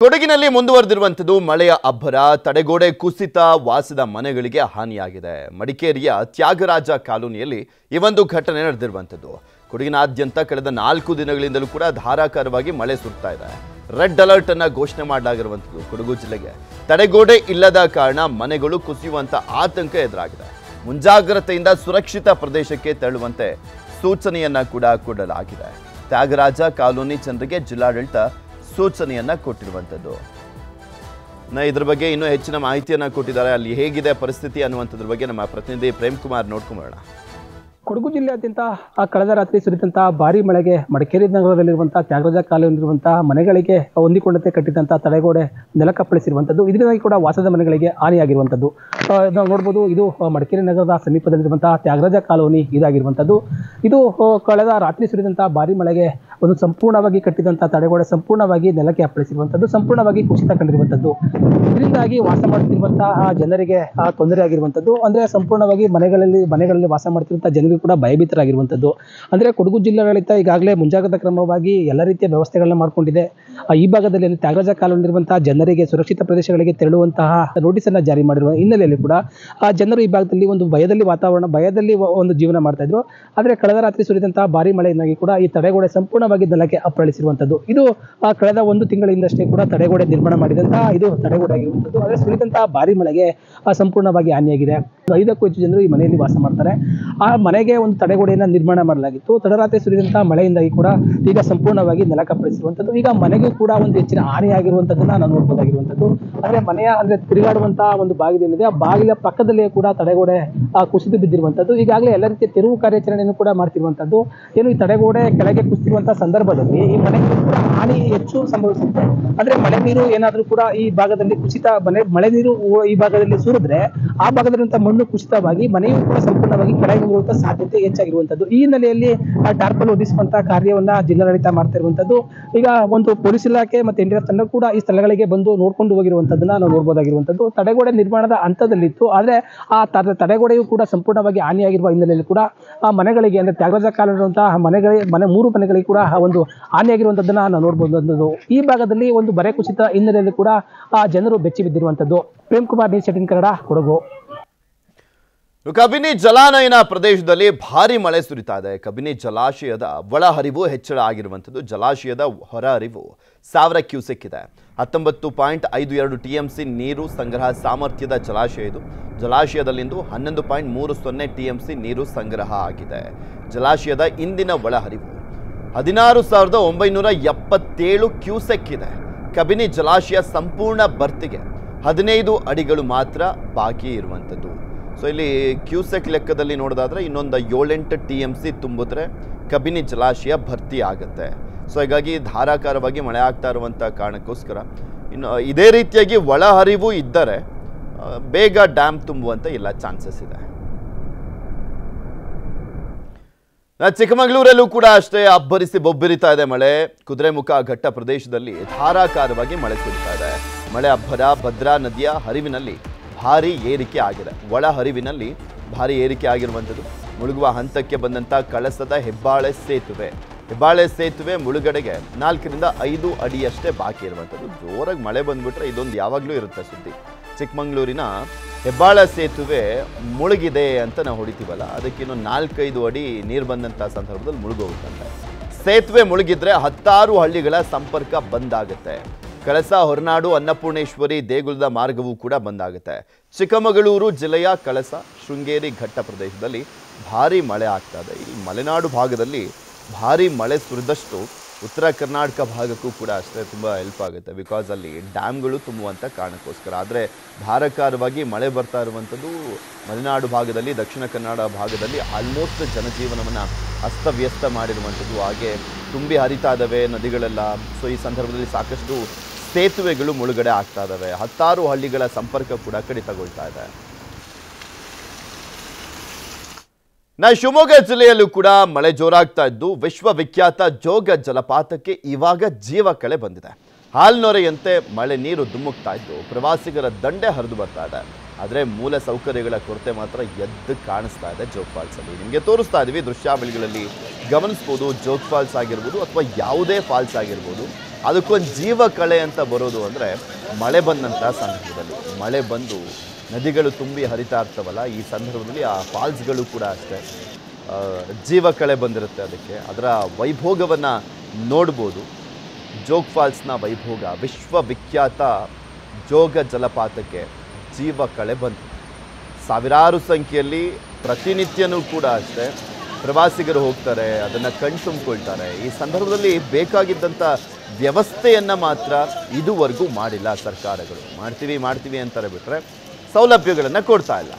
ಕೊಡಗಿನಲ್ಲಿ ಮುಂದುವರೆದಿರುವಂಥದ್ದು ಮಳೆಯ ಅಬ್ಬರ, ತಡೆಗೋಡೆ ಕುಸಿತ, ವಾಸದ ಮನೆಗಳಿಗೆ ಹಾನಿಯಾಗಿದೆ. ಮಡಿಕೇರಿಯ ತ್ಯಾಗರಾಜ ಕಾಲೋನಿಯಲ್ಲಿ ಈ ಒಂದು ಘಟನೆ ನಡೆದಿರುವಂಥದ್ದು. ಕೊಡಗಿನಾದ್ಯಂತ ಕಳೆದ ನಾಲ್ಕು ದಿನಗಳಿಂದಲೂ ಕೂಡ ಧಾರಾಕಾರವಾಗಿ ಮಳೆ ಸುರ್ತಾ ಇದೆ. ರೆಡ್ ಅಲರ್ಟ್ ಅನ್ನ ಘೋಷಣೆ ಮಾಡಲಾಗಿರುವಂಥದ್ದು ಕೊಡಗು ಜಿಲ್ಲೆಗೆ. ತಡೆಗೋಡೆ ಇಲ್ಲದ ಕಾರಣ ಮನೆಗಳು ಕುಸಿಯುವಂತ ಆತಂಕ ಎದುರಾಗಿದೆ. ಮುಂಜಾಗ್ರತೆಯಿಂದ ಸುರಕ್ಷಿತ ಪ್ರದೇಶಕ್ಕೆ ತೆರಳುವಂತೆ ಸೂಚನೆಯನ್ನ ಕೂಡ ಕೊಡಲಾಗಿದೆ. ತ್ಯಾಗರಾಜ ಕಾಲೋನಿ ಜನರಿಗೆ ಜಿಲ್ಲಾಡಳಿತ ಸೂಚನೆಯನ್ನ ಕೊಟ್ಟಿರುವಂಥದ್ದು. ನಾ ಇದ್ರ ಬಗ್ಗೆ ಇನ್ನೂ ಹೆಚ್ಚಿನ ಮಾಹಿತಿಯನ್ನ ಕೊಟ್ಟಿದ್ದಾರೆ. ಅಲ್ಲಿ ಹೇಗಿದೆ ಪರಿಸ್ಥಿತಿ ಅನ್ನುವಂಥದ್ರ ಬಗ್ಗೆ ನಮ್ಮ ಪ್ರತಿನಿಧಿ ಪ್ರೇಮ್ ಕುಮಾರ್ ನೋಡ್ಕೊಂಬೋಣ ಕೊಡಗು ಜಿಲ್ಲೆಯಾದ್ಯಂತ ಕಳೆದ ರಾತ್ರಿ ಸುರಿದಂತಹ ಭಾರಿ ಮಳೆಗೆ ಮಡಿಕೇರಿ ನಗರದಲ್ಲಿರುವಂತಹ ತ್ಯಾಗರಾಜ ಕಾಲೋನಿರುವಂತಹ ಮನೆಗಳಿಗೆ ಹೊಂದಿಕೊಂಡಂತೆ ಕಟ್ಟಿದಂತಹ ತಡೆಗೋಡೆ ನೆಲಕಪ್ಪಳಿಸಿರುವಂಥದ್ದು. ಇದರಿಂದಾಗಿ ಕೂಡ ವಾಸದ ಮನೆಗಳಿಗೆ ಹಾನಿಯಾಗಿರುವಂಥದ್ದು. ನಾವು ನೋಡ್ಬೋದು, ಇದು ಮಡಿಕೇರಿ ನಗರದ ಸಮೀಪದಲ್ಲಿರುವಂತಹ ತ್ಯಾಗರಾಜ ಕಾಲೋನಿ ಇದಾಗಿರುವಂಥದ್ದು. ಇದು ಕಳೆದ ರಾತ್ರಿ ಸುರಿದಂತಹ ಭಾರಿ ಮಳೆಗೆ ಒಂದು ಸಂಪೂರ್ಣವಾಗಿ ಕಟ್ಟಿದಂತಹ ತಡೆಗೋಡೆ ಸಂಪೂರ್ಣವಾಗಿ ನೆಲಕ್ಕೆ ಅಪ್ಪಳಿಸಿರುವಂಥದ್ದು ಸಂಪೂರ್ಣವಾಗಿ ಕುಸಿತ ಕಂಡಿರುವಂಥದ್ದು ಇದರಿಂದಾಗಿ ವಾಸ ಮಾಡುತ್ತಿರುವಂತಹ ಜನರಿಗೆ ಆ, ತೊಂದರೆ ಆಗಿರುವಂಥದ್ದು ಅಂದ್ರೆ ಸಂಪೂರ್ಣವಾಗಿ ಮನೆಗಳಲ್ಲಿ ಮನೆಗಳಲ್ಲಿ ವಾಸ ಮಾಡ್ತಿರುವಂಥ ಜನರಿಗೆ ಕೂಡ ಭಯಭೀತರಾಗಿರುವಂಥದ್ದು ಅಂದ್ರೆ ಕೊಡಗು ಜಿಲ್ಲಾಡಳಿತ ಈಗಾಗಲೇ ಮುಂಜಾಗ್ರತಾ ಕ್ರಮವಾಗಿ ಎಲ್ಲ ರೀತಿಯ ವ್ಯವಸ್ಥೆಗಳನ್ನ ಮಾಡಿಕೊಂಡಿದೆ. ಈ ಭಾಗದಲ್ಲಿ ತ್ಯಾಗರಾಜ ಕಾಲದಲ್ಲಿರುವಂತಹ ಜನರಿಗೆ ಸುರಕ್ಷಿತ ಪ್ರದೇಶಗಳಿಗೆ ತೆರಳುವಂತಹ ನೋಟಿಸ್ ಅನ್ನ ಜಾರಿ ಮಾಡಿರುವ ಹಿನ್ನೆಲೆಯಲ್ಲಿ ಕೂಡ ಆ ಜನರು ಈ ಭಾಗದಲ್ಲಿ ಒಂದು ಭಯದಲ್ಲಿ ವಾತಾವರಣ ಭಯದಲ್ಲಿ ಒಂದು ಜೀವನ ಮಾಡ್ತಾ ಇದ್ರು. ಆದರೆ ಕಳೆದ ರಾತ್ರಿ ಸುರಿದಂತಹ ಭಾರಿ ಮಳೆಯಿಂದಾಗಿ ಕೂಡ ಈ ತಡೆಗೋಡೆ ಸಂಪೂರ್ಣವಾಗಿ ನೆಲಕ್ಕೆ ಅಪ್ಪಳಿಸಿರುವಂಥದ್ದು. ಇದು ಕಳೆದ ಒಂದು ತಿಂಗಳಿಂದಷ್ಟೇ ಕೂಡ ತಡೆಗೋಡೆ ನಿರ್ಮಾಣ ಮಾಡಿದಂತಹ ಇದು ತಡೆಗೋಡೆ ಆಗಿರುವಂಥದ್ದು ಆದರೆ ಸುರಿದಂತಹ ಭಾರಿ ಮಳೆಗೆ ಸಂಪೂರ್ಣವಾಗಿ ಹಾನಿಯಾಗಿದೆ. ಐದಕ್ಕೂ ಹೆಚ್ಚು ಜನರು ಈ ಮನೆಯಲ್ಲಿ ವಾಸ ಮಾಡ್ತಾರೆ. ಆ ಮನೆಗೆ ಒಂದು ತಡೆಗೋಡೆಯನ್ನ ನಿರ್ಮಾಣ ಮಾಡಲಾಗಿತ್ತು. ತಡರಾತ್ರಿ ಸುರಿದಂತಹ ಮಳೆಯಿಂದಾಗಿ ಕೂಡ ಈಗ ಸಂಪೂರ್ಣವಾಗಿ ನೆಲಕಪ್ಪಳಿಸಿರುವಂತದ್ದು ಈಗ ಮನೆಗೂ ಕೂಡ ಒಂದು ಹೆಚ್ಚಿನ ಹಾನಿಯಾಗಿರುವಂಥದ್ದನ್ನು ನಾವು ನೋಡ್ಬೋದಾಗಿರುವಂತದ್ದು. ಅಂದ್ರೆ ಮನೆಯ ಅಂದ್ರೆ ತಿರುಗಾಡುವಂತಹ ಒಂದು ಬಾಗಿಲೇನಿದೆ ಆ ಬಾಗಿಲ ಪಕ್ಕದಲ್ಲಿಯೇ ಕೂಡ ತಡೆಗೋಡೆ ಕುಸಿದು ಬಿದ್ದಿರುವಂತದ್ದು. ಈಗಾಗಲೇ ಎಲ್ಲ ರೀತಿಯ ತೆರವು ಕಾರ್ಯಾಚರಣೆಯನ್ನು ಕೂಡ ಮಾಡ್ತಿರುವಂತದ್ದು. ಏನು ಈ ತಡೆಗೋಡೆ ಕೆಳಗೆ ಕುಸಿತಿರುವಂತಹ ಸಂದರ್ಭದಲ್ಲಿ ಈ ಮನೆಗೂ ಕೂಡ ಹಾನಿ ಹೆಚ್ಚು ಸಂಭವಿಸುತ್ತೆ. ಅಂದ್ರೆ ಮಳೆ ನೀರು ಏನಾದರೂ ಕೂಡ ಈ ಭಾಗದಲ್ಲಿ ಕುಸಿತ ಮನೆ, ಮಳೆ ನೀರು ಈ ಭಾಗದಲ್ಲಿ ಸುರಿದ್ರೆ ಆ ಭಾಗದಲ್ಲಿ ಮಣ್ಣು ಕುಸಿತವಾಗಿ ಮನೆಯೂ ಕೂಡ ಸಂಪೂರ್ಣವಾಗಿ ಕೆಳಗೆ ಬರುವಂತಹ ಸಾಧ್ಯತೆ ಹೆಚ್ಚಾಗಿರುವಂತದ್ದು. ಈ ಹಿನ್ನೆಲೆಯಲ್ಲಿ ಟಾರ್ಪಲ್ ಒದಿಸುವಂತಹ ಕಾರ್ಯವನ್ನ ಜಿಲ್ಲಾಡಳಿತ ಮಾಡ್ತಾ ಇರುವಂತದ್ದು. ಈಗ ಒಂದು ಪೊಲೀಸ್ ಇಲಾಖೆ ಮತ್ತೆ ಇಂಡಿಯಾ ತಂಡ ಕೂಡ ಈ ಸ್ಥಳಗಳಿಗೆ ಬಂದು ನೋಡ್ಕೊಂಡು ಹೋಗಿರುವಂತದ್ದನ್ನ ನಾವು ನೋಡ್ಬೋದಾಗಿರುವಂತದ್ದು. ತಡೆಗೋಡೆ ನಿರ್ಮಾಣದ ಹಂತದಲ್ಲಿತ್ತು. ಆದ್ರೆ, ಆ ತಡೆ ತಡೆಗೋಡೆಯು ಕೂಡ ಸಂಪೂರ್ಣವಾಗಿ ಹಾನಿಯಾಗಿರುವ ಹಿನ್ನೆಲೆಯಲ್ಲಿ ಕೂಡ, ಆ, ಮನೆಗಳಿಗೆ ಅಂದ್ರೆ ತ್ಯಾಗರಾಜ ಕಾಲದಂತಹ ಮನೆಗಳಿಗೆ ಮನೆ, ಮೂರು ಮನೆಗಳಿಗೆ ಕೂಡ ಒಂದು ಹಾನಿಯಾಗಿರುವಂತದ್ದನ್ನ ನಾವು ನೋಡ್ಬೋದು ಈ ಭಾಗದಲ್ಲಿ ಒಂದು ಬರೆ ಕುಸಿತ ಹಿನ್ನೆಲೆಯಲ್ಲಿ ಕೂಡ, ಆ, ಜನರು ಬೆಚ್ಚಿ ಬಿದ್ದಿರುವಂತದ್ದು. ಪ್ರೇಮ್ ಕುಮಾರ್ ನ್ಯೂಸ್ ಕನ್ನಡ, ಕೊಡಗು. ಕಬಿನಿ ಜಲಾನಯನ ಪ್ರದೇಶದಲ್ಲಿ ಭಾರಿ ಮಳೆ ಸುರಿತಾ ಇದೆ. ಕಬಿನಿ ಜಲಾಶಯದ ಒಳಹರಿವು ಹೆಚ್ಚಳ ಆಗಿರುವಂಥದ್ದು. ಜಲಾಶಯದ ಹೊರಹರಿವು ಸಾವಿರ ಕ್ಯೂಸೆಕ್ ಇದೆ. ಹತ್ತೊಂಬತ್ತು ಪಾಯಿಂಟ್ ಐದು ಎರಡು ಟಿ ಎಂ ಸಿ ನೀರು ಸಂಗ್ರಹ ಸಾಮರ್ಥ್ಯದ ಜಲಾಶಯ ಇದು. ಜಲಾಶಯದಲ್ಲಿಂದು ಹನ್ನೊಂದು ಪಾಯಿಂಟ್ ಮೂರು ಸೊನ್ನೆ ಟಿ ಎಂ ಸಿ ನೀರು ಸಂಗ್ರಹ ಆಗಿದೆ. ಜಲಾಶಯದ ಇಂದಿನ ಒಳಹರಿವು ಹದಿನಾರು ಸಾವಿರದ ಒಂಬೈನೂರ ಎಪ್ಪತ್ತೇಳು ಕ್ಯೂಸೆಕ್ ಇದೆ. ಕಬಿನಿ ಜಲಾಶಯ ಸಂಪೂರ್ಣ ಭರ್ತಿಗೆ ಹದಿನೈದು ಅಡಿಗಳು ಮಾತ್ರ ಬಾಕಿ ಇರುವಂಥದ್ದು. ಸೊ ಇಲ್ಲಿ ಕ್ಯೂಸೆಕ್ ಲೆಕ್ಕದಲ್ಲಿ ನೋಡೋದಾದ್ರೆ ಇನ್ನೊಂದು ಏಳೆಂಟು ಟಿ ಎಂ ಸಿ ತುಂಬಿದ್ರೆ ಕಬಿನಿ ಜಲಾಶಯ ಭರ್ತಿ ಆಗುತ್ತೆ. ಸೊ ಹೀಗಾಗಿ ಧಾರಾಕಾರವಾಗಿ ಮಳೆ ಆಗ್ತಾ ಇರುವಂಥ ಕಾರಣಕ್ಕೋಸ್ಕರ ಇನ್ನು ಇದೇ ರೀತಿಯಾಗಿ ಒಳಹರಿವು ಇದ್ದರೆ ಬೇಗ ಡ್ಯಾಮ್ ತುಂಬುವಂಥ ಎಲ್ಲ ಚಾನ್ಸಸ್ ಇದೆ. ಚಿಕ್ಕಮಗಳೂರಲ್ಲೂ ಕೂಡ ಅಷ್ಟೇ ಅಬ್ಬರಿಸಿ ಬೊಬ್ಬಿರಿತಾ ಇದೆ ಮಳೆ. ಕುದುರೆಮುಖ ಘಟ್ಟ ಪ್ರದೇಶದಲ್ಲಿ ಧಾರಾಕಾರವಾಗಿ ಮಳೆ ಸುರಿತಾ ಇದೆ. ಮಳೆ ಅಬ್ಬರ ಭದ್ರಾ ನದಿಯ ಹರಿವಿನಲ್ಲಿ ಭಾರಿ ಏರಿಕೆ ಆಗಿದೆ. ಒಳ ಹರಿವಿನಲ್ಲಿ ಭಾರಿ ಏರಿಕೆ ಆಗಿರುವಂಥದ್ದು. ಮುಳುಗುವ ಹಂತಕ್ಕೆ ಬಂದಂಥ ಕಳಸದ ಹೆಬ್ಬಾಳೆ ಸೇತುವೆ. ಹೆಬ್ಬಾಳೆ ಸೇತುವೆ ಮುಳುಗಡೆಗೆ ನಾಲ್ಕರಿಂದ ಐದು ಅಡಿಯಷ್ಟೇ ಬಾಕಿ ಇರುವಂಥದ್ದು. ಜೋರಾಗಿ ಮಳೆ ಬಂದುಬಿಟ್ರೆ ಇದೊಂದು ಯಾವಾಗಲೂ ಇರುತ್ತೆ ಸುದ್ದಿ. ಚಿಕ್ಕಮಗಳೂರಿನ ಹೆಬ್ಬಾಳ ಸೇತುವೆ ಮುಳುಗಿದೆ ಅಂತ ನಾವು ಹೊಡಿತೀವಲ್ಲ, ಅದಕ್ಕೆ ಇನ್ನು ನಾಲ್ಕೈದು ಅಡಿ ನೀರು ಬಂದಂಥ ಸಂದರ್ಭದಲ್ಲಿ ಮುಳುಗೋಗುತ್ತಂತೆ ಸೇತುವೆ ಮುಳುಗಿದ್ರೆ ಹತ್ತಾರು ಹಳ್ಳಿಗಳ ಸಂಪರ್ಕ ಬಂದಾಗುತ್ತೆ ಕಳಸ ಹೊರನಾಡು, ಅನ್ನಪೂರ್ಣೇಶ್ವರಿ ದೇಗುಲದ ಮಾರ್ಗವೂ ಕೂಡ ಬಂದಾಗುತ್ತೆ. ಚಿಕ್ಕಮಗಳೂರು ಜಿಲ್ಲೆಯ ಕಳಸ, ಶೃಂಗೇರಿ ಘಟ್ಟ ಪ್ರದೇಶದಲ್ಲಿ ಭಾರಿ ಮಳೆ ಆಗ್ತಾ ಇದೆ. ಈ ಮಲೆನಾಡು ಭಾಗದಲ್ಲಿ ಭಾರಿ ಮಳೆ ಸುರಿದಷ್ಟು ಉತ್ತರ ಕರ್ನಾಟಕ ಭಾಗಕ್ಕೂ ಕೂಡ ಅಷ್ಟೇ ತುಂಬ ಹೆಲ್ಪ್ ಆಗುತ್ತೆ. ಬಿಕಾಸ್ ಅಲ್ಲಿ ಡ್ಯಾಮ್ಗಳು ತುಂಬುವಂಥ ಕಾರಣಕ್ಕೋಸ್ಕರ. ಆದರೆ ಧಾರಾಕಾರವಾಗಿ ಮಳೆ ಬರ್ತಾ ಇರುವಂಥದ್ದು ಮಲೆನಾಡು ಭಾಗದಲ್ಲಿ, ದಕ್ಷಿಣ ಕನ್ನಡ ಭಾಗದಲ್ಲಿ ಆಲ್ಮೋಸ್ಟ್ ಜನಜೀವನವನ್ನು ಅಸ್ತವ್ಯಸ್ತ ಮಾಡಿರುವಂಥದ್ದು. ಹಾಗೆ ತುಂಬಿ ಹರಿತಾ ನದಿಗಳೆಲ್ಲ. ಸೊ ಈ ಸಂದರ್ಭದಲ್ಲಿ ಸಾಕಷ್ಟು ಸೇತುವೆಗಳು ಮುಳುಗಡೆ ಆಗ್ತಾ ಇದ್ದಾವೆ ಹತ್ತಾರು ಹಳ್ಳಿಗಳ ಸಂಪರ್ಕ ಕೂಡ ಕಡಿತಗೊಳ್ತಾ ಇದೆ. ನಾ ಶಿವಮೊಗ್ಗ ಜಿಲ್ಲೆಯಲ್ಲೂ ಕೂಡ ಮಳೆ ಜೋರಾಗ್ತಾ ಇದ್ದು ವಿಶ್ವವಿಖ್ಯಾತ ಜೋಗ ಜಲಪಾತಕ್ಕೆ ಇವಾಗ ಜೀವ ಕಳೆ ಬಂದಿದೆ. ಹಾಲ್ನೊರೆಯಂತೆ ಮಳೆ ನೀರು ಧುಮ್ಮುಕ್ತಾ ಇದ್ದು ಪ್ರವಾಸಿಗರ ದಂಡೆ ಹರಿದು ಬರ್ತಾ ಇದೆ. ಆದರೆ ಮೂಲ ಸೌಕರ್ಯಗಳ ಕೊರತೆ ಮಾತ್ರ ಎದ್ದು ಕಾಣಿಸ್ತಾ ಇದೆ ಜೋಗ್ ಫಾಲ್ಸ್ ಅಲ್ಲಿ. ನಿಮಗೆ ತೋರಿಸ್ತಾ ಇದೀವಿ ದೃಶ್ಯಾವಳಿಗಳಲ್ಲಿ ಗಮನಿಸ್ಬೋದು ಜೋಗ್ ಫಾಲ್ಸ್ ಆಗಿರ್ಬೋದು ಅಥವಾ ಯಾವುದೇ ಫಾಲ್ಸ್ ಆಗಿರ್ಬೋದು. ಅದಕ್ಕೊಂದು ಜೀವ ಕಳೆ ಅಂತ ಬರೋದು ಅಂದರೆ ಮಳೆ ಬಂದಂಥ ಸಂದರ್ಭದಲ್ಲಿ. ಮಳೆ ಬಂದು ನದಿಗಳು ತುಂಬಿ ಹರಿತಾ ಇರ್ತವಲ್ಲ ಈ ಸಂದರ್ಭದಲ್ಲಿ ಆ ಫಾಲ್ಸ್ಗಳು ಕೂಡ ಅಷ್ಟೇ. ಜೀವ ಕಳೆ ಬಂದಿರುತ್ತೆ ಅದಕ್ಕೆ. ಅದರ ವೈಭೋಗವನ್ನು ನೋಡ್ಬೋದು. ಜೋಗ್ ಫಾಲ್ಸ್ನ ವೈಭೋಗ, ವಿಶ್ವವಿಖ್ಯಾತ ಜೋಗ ಜಲಪಾತಕ್ಕೆ ಜೀವ ಕಳೆ ಬಂತು ಸಾವಿರಾರು ಸಂಖ್ಯೆಯಲ್ಲಿ ಪ್ರತಿನಿತ್ಯನೂ ಕೂಡ ಅಷ್ಟೇ. ಪ್ರವಾಸಿಗರು ಹೋಗ್ತಾರೆ, ಅದನ್ನು ಕಣ್ತುಂಬಿಕೊಳ್ತಾರೆ. ಈ ಸಂದರ್ಭದಲ್ಲಿ ಬೇಕಾಗಿದ್ದಂಥ ವ್ಯವಸ್ಥೆಯನ್ನು ಮಾತ್ರ ಇದುವರೆಗೂ ಮಾಡಿಲ್ಲ ಸರ್ಕಾರಗಳು. ಮಾಡ್ತೀವಿ ಮಾಡ್ತೀವಿ ಅಂತಾರೆ ಬಿಟ್ಟರೆ ಸೌಲಭ್ಯಗಳನ್ನು ಕೊಡ್ತಾ ಇಲ್ಲ.